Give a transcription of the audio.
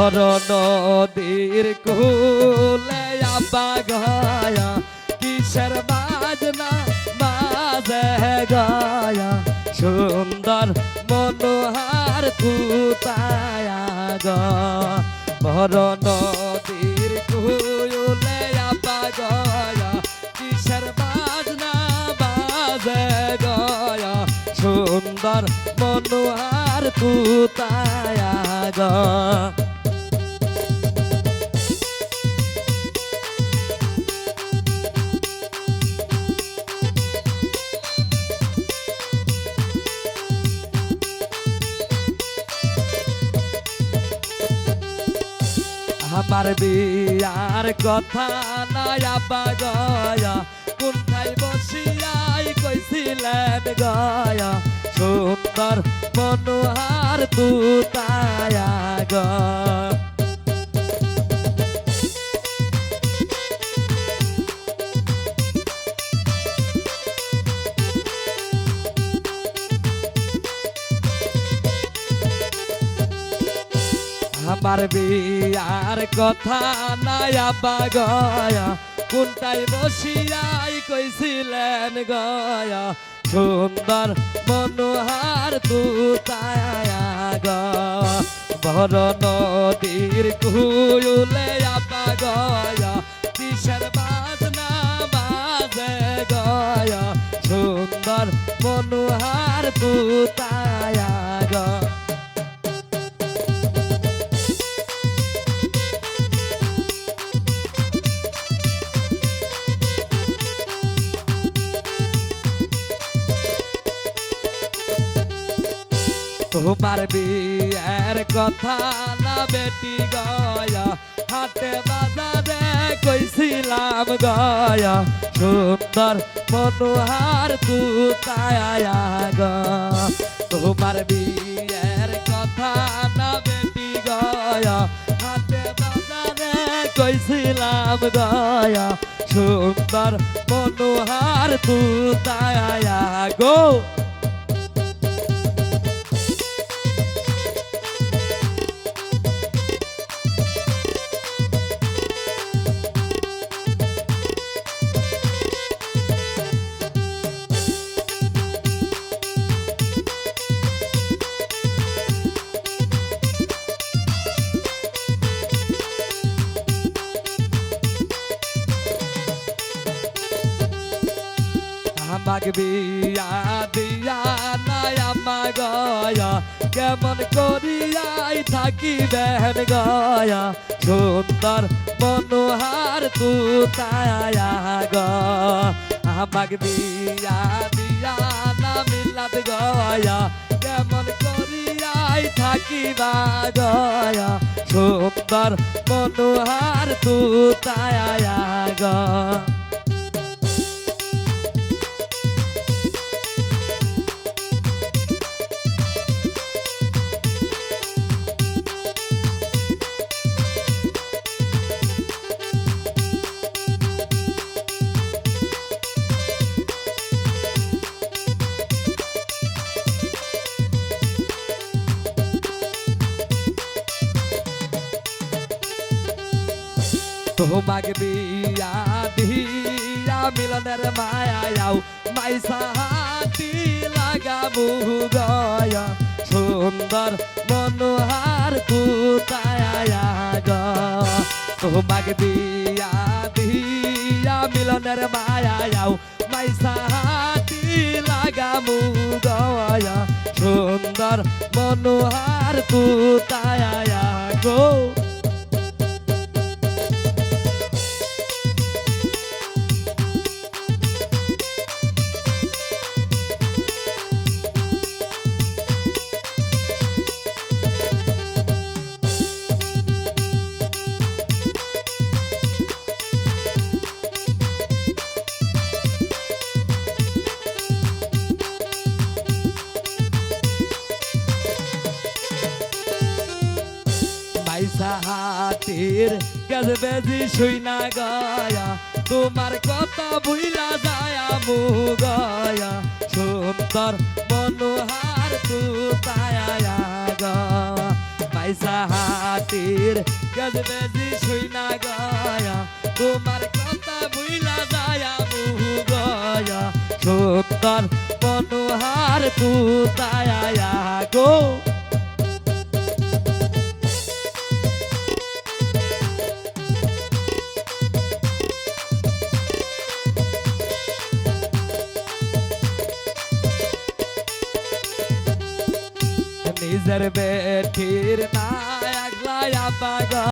ভর নদীর কুলে আব্বা গায়া, কিসের বাজনা বাজে গায়া, সুন্দর মনোহার তুতায়া গা। ভর নদীর কুলে আব্বা গায়া, কিসের বাজনা বাজে গায়া, সুন্দর মনোহার তুতায়া গা। আমার বিয়ার কথা নাই আব্বা গয়া। কোনঠাই বসিয়াই কইছিলেন গয়া? সুন্দর মনোহার তুতায়া গা আমার বিয়ার কথা নাই আব্বা গয়া। কোনটাই বসিয়াই কইছিলেন গয়া। সুন্দর মনোহার তুতায়া গা। নদীর কুলে আব্বা গয়া। কিসের বাজনা বাজে গয়া। সুন্দর মনোহার তুতায়া গা। তোমার বিয়ের কথা না বেটি গয়া। হাটে বাজারে কইছিলাম গয়া। সুন্দর মনোহার তুতায়া গা। তোমার বিয়ের কথা না বেটি গয়া। হাটে বাজারে কইছিলাম গয়া। সুন্দর মনোহার তুতায়া গো। আমাক বিয়া দিয়া নাই আমা গয়া কেমন করিয়াই থাকি বেহেন গয়া, সুন্দর মনোহার তুতায়া গ। আমাক বিয়া দিয়া না মিলাত গয়া, কেমন করিয়াই থাকিবা গয়া, সুন্দর মনোহার তুতায়া গ। তোমাকে বিয়া দিয়া মিলনের মায়াও মাইসা হাতি লাগাবু গয়া। সুন্দর মনোহার তুতায়া গ তোমাকে বিয়া দিয়া মিলনের মায়াও মাইসা হাতি লাগাবু গয়া। সুন্দর মনোহার তুতায়া গো। পয়সা হাতির গজবেজি শুই না গায়া, তোমার কথা ভুইলা যায়া মু গায়া সুন্দর মনোহার তু তায়া গা। মাইসা হাতির গজ বেজি শুই না গায়া, তোমার কথা ভুইলা যায়া মুহু গয়া সুন্দর মনোহার তু তায়া গো। নিজের বেঠির না একলা বাগা